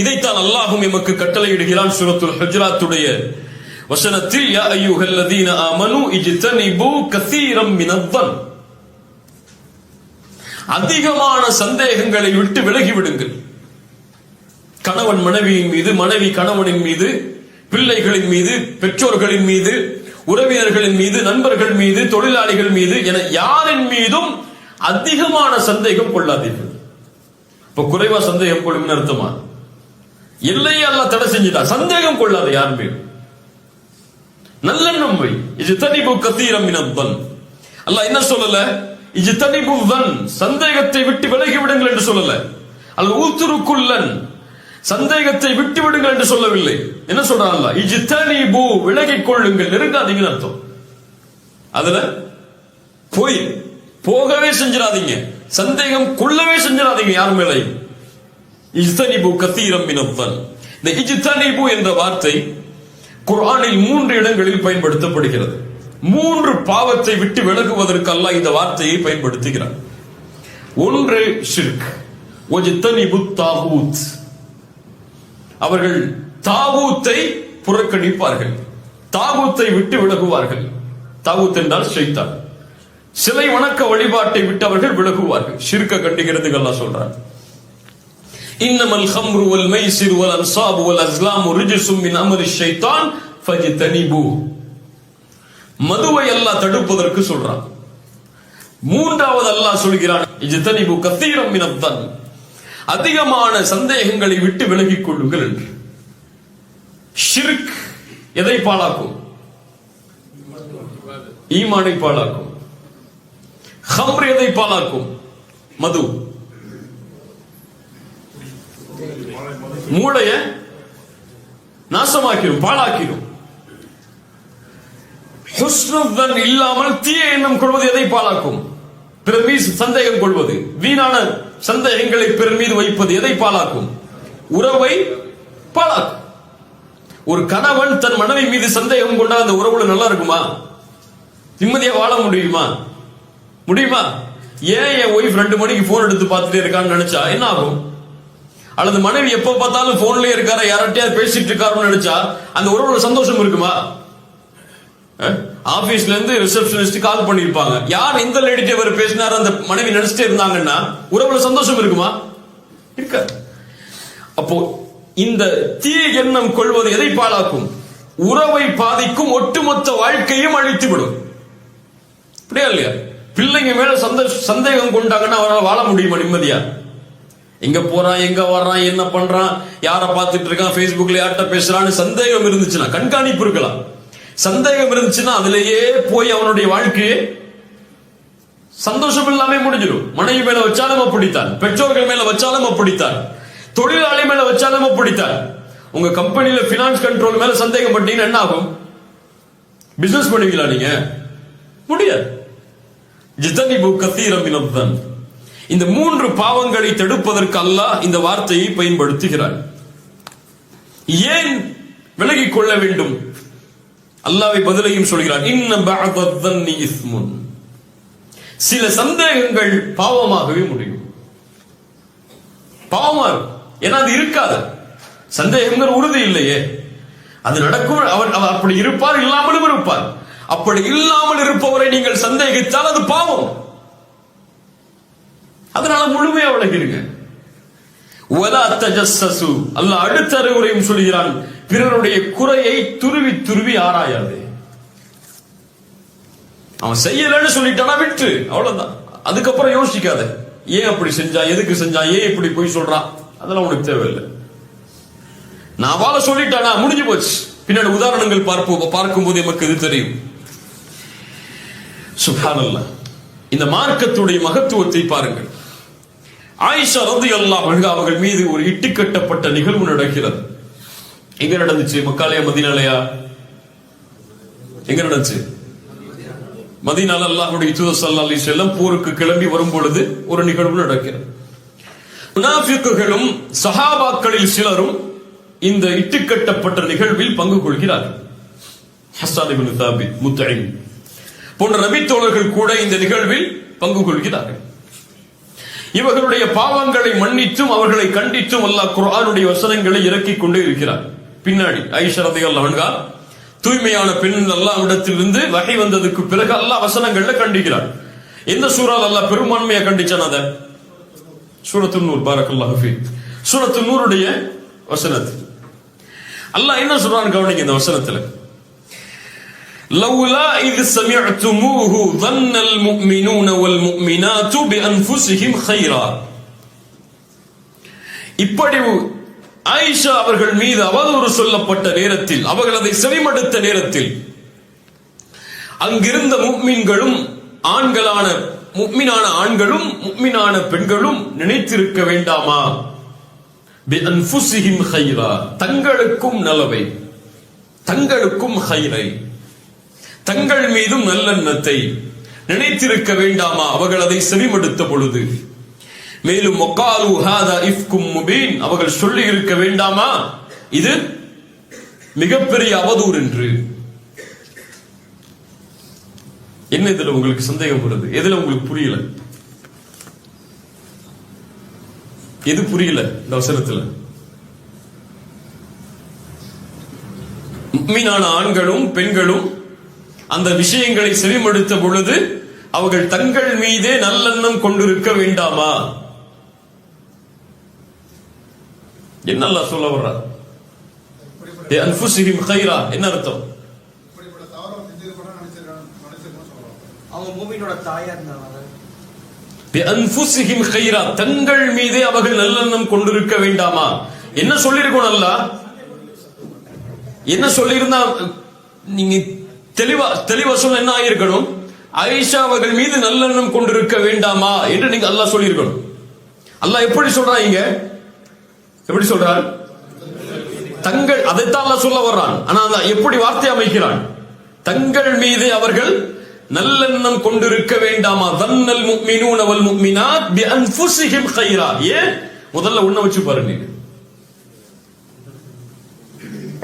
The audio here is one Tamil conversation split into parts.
இதைத்தான் அல்லாஹும் எமக்கு கட்டளையிடுகிறான் சூரத்துல் ஹஜ்ராத்துடைய வசனத்தில் யா அய்யுஹல்லதீன ஆமனு இஜ்தனிபு கஸீரம் மினத்தன். அதிகமான சந்தேகங்களை விட்டு விலகி விடுங்கள் கணவன் மனைவியின் மீது மனைவி கணவனின் மீது பிள்ளைகளின் மீது பெற்றோர்களின் மீது உறவினர்களின் மீது நண்பர்கள் மீது தொழிலாளிகள் மீது என யாரின் மீதும் அதிகமான சந்தேகம் கொள்ளாதீர்கள். இப்ப குறைவா சந்தேகம் கொள்ளும்னு அர்த்தமா? இல்லை அல்லாஹ் தடை செஞ்சுதா சந்தேகம் கொள்ளாத யார் மேல்? நல்லெண்ணம் வை. இது தனிபு கத்தீரம் இனத்தன் அல்லாஹ் என்ன சொல்லல? இது தனிபு வன் சந்தேகத்தை விட்டு விலகி விடுங்கள் என்று சொல்லல. அல்ல ஊத்துருக்குள்ளன் சந்தேகத்தை விட்டு விடுங்கள் என்று சொல்லவில்லை. என்ன சொல்றான் அல்லாஹ்? இது தனிபு விலகிக் கொள்ளுங்கள். நெருங்காதீங்கன்னு அர்த்தம். அதுல போய் போகவே செஞ்சிடாதீங்க. சந்தேகம் கொள்ளவே செஞ்சிடாதீங்க யார் மேலையும். இஜ்தனிபு கத்தீரம் மினத்தன். இந்த இஜ்தனிபு என்ற வார்த்தை குரானில் மூன்று இடங்களில் பயன்படுத்தப்படுகிறது. மூன்று பாவத்தை விட்டு விலகுவதற்கு அல்லாஹ் இந்த வார்த்தையை பயன்படுத்துகிறார். ஒன்று ஷிர்க் ஒஜித்தனிபு தாகூத் அவர்கள் தாகூத்தை புறக்கணிப்பார்கள். தாகூத்தை விட்டு விலகுவார்கள். தாகூத் என்றால் ஷைத்தான். சிலை வணக்க வழிபாட்டை விட்டு அவர்கள் விலகுவார்கள். சிறுக்க கண்டுகிறது இன்னமல் ஹம்ரு வல் மைசிர் வல் அன்சாபு வல் அஸ்லாம் ரிஜிசும் மின் அமரி ஷைத்தான் ஃபஜி தனிபு மதுவை அல்லாஹ் தடுப்பதற்கு சொல்றான் மூன்றாவது அல்லாஹ் சொல்கிறான் இஜ்தனிபு கத்தீரம் மினத்தன் அதிகமான சந்தேகங்களை விட்டு விலகிக் கொள்ளுங்கள் என்று. ஷிர்க் எதை பாழாக்கும்? ஈமானை பாழாக்கும். ஹம்ர் எதை பாழாக்கும்? மது. மூளைய நாசமாக்கிடும் பாழாக்கிடும். ஹுஸ்னுதன் இல்லாமல் தீய எண்ணம் கொள்வது எதை பாழாக்கும்? பிறர் மீது சந்தேகம் கொள்வது. வீணான சந்தேகங்களை பிறர் மீது வைப்பது எதை பாழாக்கும்? உறவை பாழாக்கும். ஒரு கணவன் தன் மனைவி மீது சந்தேகம் கொண்டா அந்த உறவுல நல்லா இருக்குமா? நிம்மதியா வாழ முடியுமா? முடியுமா? ஏன் என் ஒய்ஃப் ரெண்டு மணிக்கு போன் எடுத்து பார்த்துட்டே இருக்கான்னு நினைச்சா என்ன ஆகும்? அல்லது மனைவி எப்ப பார்த்தாலும் போன்லயே இருக்காரா? யார்கிட்டயாவது பேசிட்டு இருக்காருன்னு நினைச்சா அந்த உறவுல சந்தோஷம் இருக்குமா? ஆபீஸ்ல இருந்து ரிசப்ஷனிஸ்ட் கால் பண்ணிருப்பாங்க யார் இந்த லேடிட்ட இவர் பேசினாரு? அந்த மனைவி நினைச்சிட்டே இருந்தாங்கன்னா உறவுல சந்தோஷம் இருக்குமா? இருக்க அப்போ இந்த தீய எண்ணம் கொள்வது எதை பாழாக்கும்? உறவை பாதிக்கும் ஒட்டுமொத்த வாழ்க்கையும் அழித்து விடும் அப்படியா இல்லையா? பிள்ளைங்க மேல சந்த சந்தேகம் கொண்டாங்கன்னா அவரால் வாழ முடியுமா நிம்மதியா? எங்க போறான் எங்க வர்றான் என்ன பண்றான் யார பார்த்துட்டு இருக்கான் Facebookல யார்கிட்ட பேசுறான்னு சந்தேகம் இருந்துச்சுன்னா கண்காணிப்பு இருக்கலாம். சந்தேகம் இருந்துச்சுன்னா அதுலயே போய் அவனுடைய வாழ்க்கையே சந்தோஷம் இல்லாம முடிஞ்சிடும். மனைவி மேல வச்சாலும் அப்படித்தான். பெற்றோர்கள் மேல வச்சாலும் அப்படித்தான். தொழிலாளி மேல வச்சாலும் அப்படித்தான். உங்க கம்பெனில பினான்ஸ் கண்ட்ரோல் மேல சந்தேகம் பண்ணீங்கன்னா என்ன ஆகும்? பிசினஸ் பண்ணுவீங்களா நீங்க? முடியாது. ஜிதனிபு கத்தீரம் மினத்தன் இந்த மூன்று பாவங்களை தடுப்பதற்கு அல்லாஹ் இந்த வார்த்தையை பயன்படுத்துகிறார் ஏன் விலகிக் கொள்ள வேண்டும்? அல்லாவை பதிலையும் சொல்கிறார் இன்னும் சில சந்தேகங்கள் பாவமாகவே முடியும். பாவமா ஏன்னா அது இருக்காது. சந்தேகங்கள் உறுதி இல்லையே. அது நடக்கும் அவர் அவர் அப்படி இருப்பார் இல்லாமலும் இருப்பார். அப்படி இல்லாமல் இருப்பவரை நீங்கள் சந்தேகித்தால் அது பாவம். அதனால முழுமையா விலகிடுங்க. ஒலா தஜஸ்ஸசு. அல்லாஹ் அடுத்த அறிவுரையும் சொல்கிறான் பிறருடைய குறையை துருவி துருவி ஆராயாது. அவன் செய்யலன்னு சொல்லிட்டானா விட்டு. அவ்வளவுதான். அதுக்கப்புறம் யோசிக்காத. ஏன் அப்படி செஞ்சா எதுக்கு செஞ்சா ஏன் இப்படி போய் சொல்றான் அதெல்லாம் உனக்கு தேவையில்லை. நான் வாழ சொல்லிட்டானா முடிஞ்சு போச்சு. பின்னாடி உதாரணங்கள் பார்ப்போம். பார்க்கும்போது நமக்கு இது தெரியும். சுப்ஹானல்லாஹ். இந்த மார்க்கத்துடைய மகத்துவத்தை பாருங்கள். ஆயிஷா ரதி அல்லாஹ் அவர்கள் மீது ஒரு இட்டு கட்டப்பட்ட நிகழ்வு நடக்கிறது. எங்க நடந்துச்சு? மக்காலயா மதினாலயா? எங்க நடந்துச்சு? மதீனால அல்லாஹுடைய தூத சல்லா செல்லம் போருக்கு கிளம்பி வரும் பொழுது ஒரு நிகழ்வு நடக்கிறது. முனாஃபிக்குகளும் சஹாபாக்களில் சிலரும் இந்த இட்டுக்கட்டப்பட்ட நிகழ்வில் பங்கு கொள்கிறார்கள். ஹஸ்ஸான் தாபி தாபித் போன்ற நபி தோழர்கள் கூட இந்த நிகழ்வில் பங்கு கொள்கிறார்கள். இவர்களுடைய பாவங்களை மன்னித்தும் அவர்களை கண்டித்தும் அல்லாஹ் குரானுடைய வசனங்களை இறக்கிக் கொண்டே இருக்கிறார். பின்னாடி ஐஷா ரதியல்லாஹு தூய்மையான பெண் அல்லாஹ்விடத்திலிருந்து வகை வந்ததுக்கு பிறகு அல்லாஹ் வசனங்கள்ல கண்டிக்கிறார். எந்த சூறால் அல்லாஹ் பெரும்பான்மையா கண்டிச்சான் அதை? சூரத்து நூறு பாரக்கல்லா ஃபீக். சூரத்து நூறுடைய வசனத்தில் அல்லாஹ் என்ன சொல்றான்னு கவனிங்க இந்த வசனத்துல. لولا إذ سمعتموه ظن المؤمنون والمؤمنات بأنفسهم خيرا இப்படி ஆயிஷா அவர்கள் மீது அவதூறு சொல்லப்பட்ட நேரத்தில் அவர்கள் அதை செவிமடுத்த நேரத்தில் அங்கிருந்த முக்மீன்களும் ஆண்களான முக்மினான ஆண்களும் முக்மினான பெண்களும் நினைத்திருக்க வேண்டாமா பிஅன்ஃபுஸிஹிம் ஹைரா தங்களுக்கும் நலவை தங்களுக்கும் ஹைரை தங்கள் மீதும் நல்லெண்ணத்தை நினைத்திருக்க வேண்டாமா? அவர்கள் அதை செவிமடுத்த பொழுது. மேலும் முபீன். அவர்கள் சொல்லி இருக்க வேண்டாமா? இது மிகப்பெரிய அவதூறு என்று. என்ன இதுல உங்களுக்கு சந்தேகம் வருது? எதுல உங்களுக்கு புரியல? எது புரியல இந்த அவசரத்துல? மீனான ஆண்களும் பெண்களும் அந்த விஷயங்களை செவிமடுத்த பொழுது அவர்கள் தங்கள் மீதே நல்லெண்ணம் கொண்டிருக்க வேண்டாமா? என்னெல்லாம் சொல்ல வர்றார் ஏ அன்ஃபுசிஹிம் கைரா என்ன அர்த்தம்? கைரா தங்கள் மீதே அவர்கள் நல்லெண்ணம் கொண்டிருக்க வேண்டாமா? என்ன சொல்லிருக்கணும் அல்லாஹ் என்ன சொல்லியிருந்தா நீங்க தெளிவா தெளிவா சொல்ல என்ன ஆயிருக்கணும்? ஐஷா அவர்கள் மீது நல்லெண்ணம் கொண்டிருக்க வேண்டாமா என்று நீங்க அல்லாஹ் சொல்லியிருக்கணும். அல்லாஹ் எப்படி சொல்றாங்க எப்படி சொல்றார் தங்கள் அதைத்தான் அல்லாஹ் சொல்ல வர்றான். ஆனா அல்லாஹ் எப்படி வார்த்தை அமைக்கிறான்? தங்கள் மீது அவர்கள் நல்லெண்ணம் கொண்டிருக்க வேண்டாமா? தன்னல் முக்மினூன் அவள் முக்மினாத் பி அன்ஃபுஸிஹிம் கைரா. ஏன்? முதல்ல உன்ன வச்சு பாருங்க.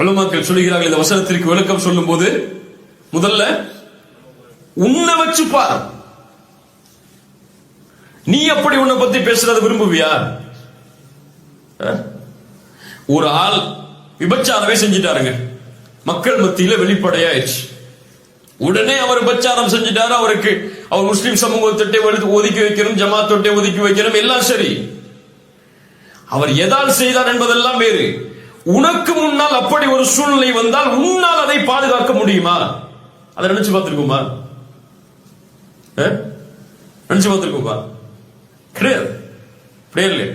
உலமாக்கள் சொல்லுகிறார்கள் இந்த வசனத்திற்கு விளக்கம் சொல்லும் போது முதல்ல உன்னை வச்சு பாரு. நீ அப்படி உன்னை பத்தி பேசுறத விரும்புவியா? ஒரு ஆள் விபச்சாரமே செஞ்சிட்டாருங்க. மக்கள் மத்தியில வெளிப்படையாயிடுச்சு. உடனே அவர் விபச்சாரம் செஞ்சிட்டாரு அவருக்கு அவர் முஸ்லிம் சமூகத்தொட்டை ஒதுக்கி வைக்கணும் ஜமாத்தொட்டை ஒதுக்கி வைக்கணும் எல்லாம் சரி. அவர் எதால் செய்தார் என்பதெல்லாம் வேறு. உனக்கு முன்னால் அப்படி ஒரு சூழ்நிலை வந்தால் உன்னால் அதை பாதுகாக்க முடியுமா? அதை நினைச்சு பார்த்துருக்கோமா? நினைச்சு பார்த்துருக்கோமா? கிடையாது. கிடையாது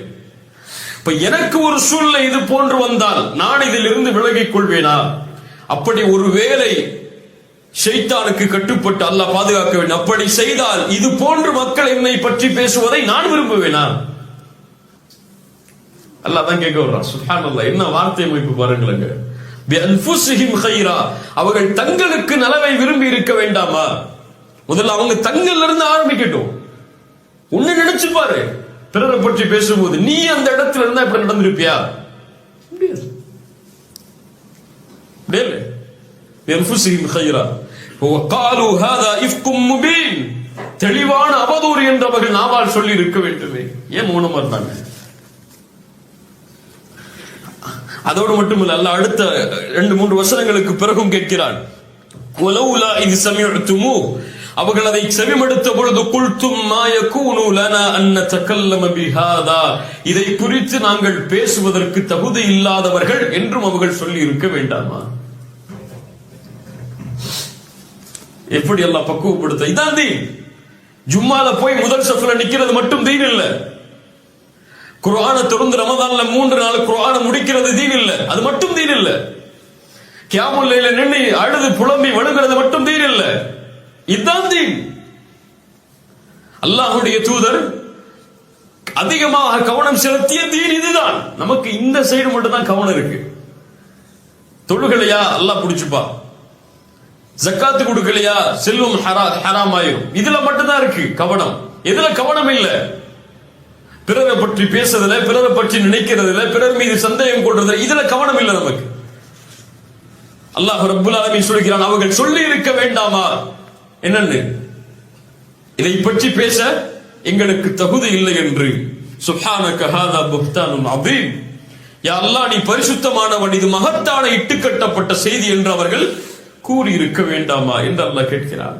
இப்ப எனக்கு ஒரு சூழ்நிலை இது போன்று வந்தால் நான் இதிலிருந்து விலகிக் கொள்வேனா? அப்படி ஒரு வேலை ஷைத்தானுக்கு கட்டுப்பட்டு அல்லாஹ் பாதுகாக்க வேண்டும். அப்படி செய்தால் இது போன்று மக்கள் என்னை பற்றி பேசுவதை நான் விரும்புவேனா? அல்லாஹ் தான் கேட்க வர்றான். சுப்ஹானல்லாஹ் என்ன வார்த்தை அமைப்பு பாருங்களேங்க அவர்கள் தங்களுக்கு நலவை விரும்பி இருக்க வேண்டாமா முதல்ல அவங்க தங்கள்ல இருந்து ஆரம்பிக்கட்டும் உன்னை நினைச்சு பாரு பிறரை பற்றி பேசும்போது நீ அந்த இடத்துல இருந்தா இப்படி நடந்திருப்பியா முடியாது முடியல பிஅன்ஃபுஸிஹிம் கைரா وقالوا هذا افك مبين தெளிவான அவதூறு என்றவர்கள் நாவால் சொல்லி இருக்க வேண்டுமே ஏன் மௌனமா இருந்தாங்க அதோடு மட்டுமல்ல அல்லாஹ் அடுத்த ரெண்டு மூன்று வசனங்களுக்கு பிறகும் கேட்கிறான். உலவுலா இது சமயத்துமு அவர்கள் அதை செவிமடுத்த பொழுது குல்தும் மாயக்கூனு அன்ன தக்கல்லம பிஹாதா. இதை குறித்து நாங்கள் பேசுவதற்கு தகுதி இல்லாதவர்கள் என்றும் அவர்கள் சொல்லி இருக்க வேண்டாமா? எப்படி எல்லாம் பக்குவப்படுத்த? இதான் தீன். ஜும்மால போய் முதல் சஃப்ல நிக்கிறது மட்டும் தீன் இல்லை. குரான தொடர்ந்து ரமதான்ல மூன்று நாள் குரான முடிக்கிறது தீன் இல்ல அது மட்டும் தீன் இல்ல கியாமுல்லைல நின்று அழுது புலம்பி வழுகிறது மட்டும் தீன் இல்ல இதுதான் தீன். அல்லாஹுடைய தூதர் அதிகமாக கவனம் செலுத்திய தீன் இதுதான். நமக்கு இந்த சைடு மட்டும் தான் கவனம் இருக்கு. தொழுகலையா? அல்லாஹ் புடிச்சுப்பா. ஜக்காத்து கொடுக்கலையா? செல்வம் ஹரா ஹராம் ஆயிரும் இதுல மட்டும்தான் இருக்கு கவனம். எதுல கவனம் இல்லை. பிறரை பற்றி பேசுறதுல பிறரை பற்றி நினைக்கிறதுல பிறர் மீது சந்தேகம் கொள்றதுல இதுல கவனம் இல்லை நமக்கு. அல்லாஹ் ரப்புல் ஆலமீன் சொல்கிறான் அவர்கள் சொல்லி இருக்க வேண்டாமா? என்னன்னு. இதை பற்றி பேச எங்களுக்கு தகுதி இல்லை என்று. சுப்ஹானக ஹாதா புஹ்தானுன் அதீம் யா அல்லாஹ் நீ பரிசுத்தமானவன் இது மகத்தான இட்டுக்கட்டப்பட்ட செய்தி என்று அவர்கள் கூறியிருக்க வேண்டாமா என்று அல்லாஹ் கேட்கிறார்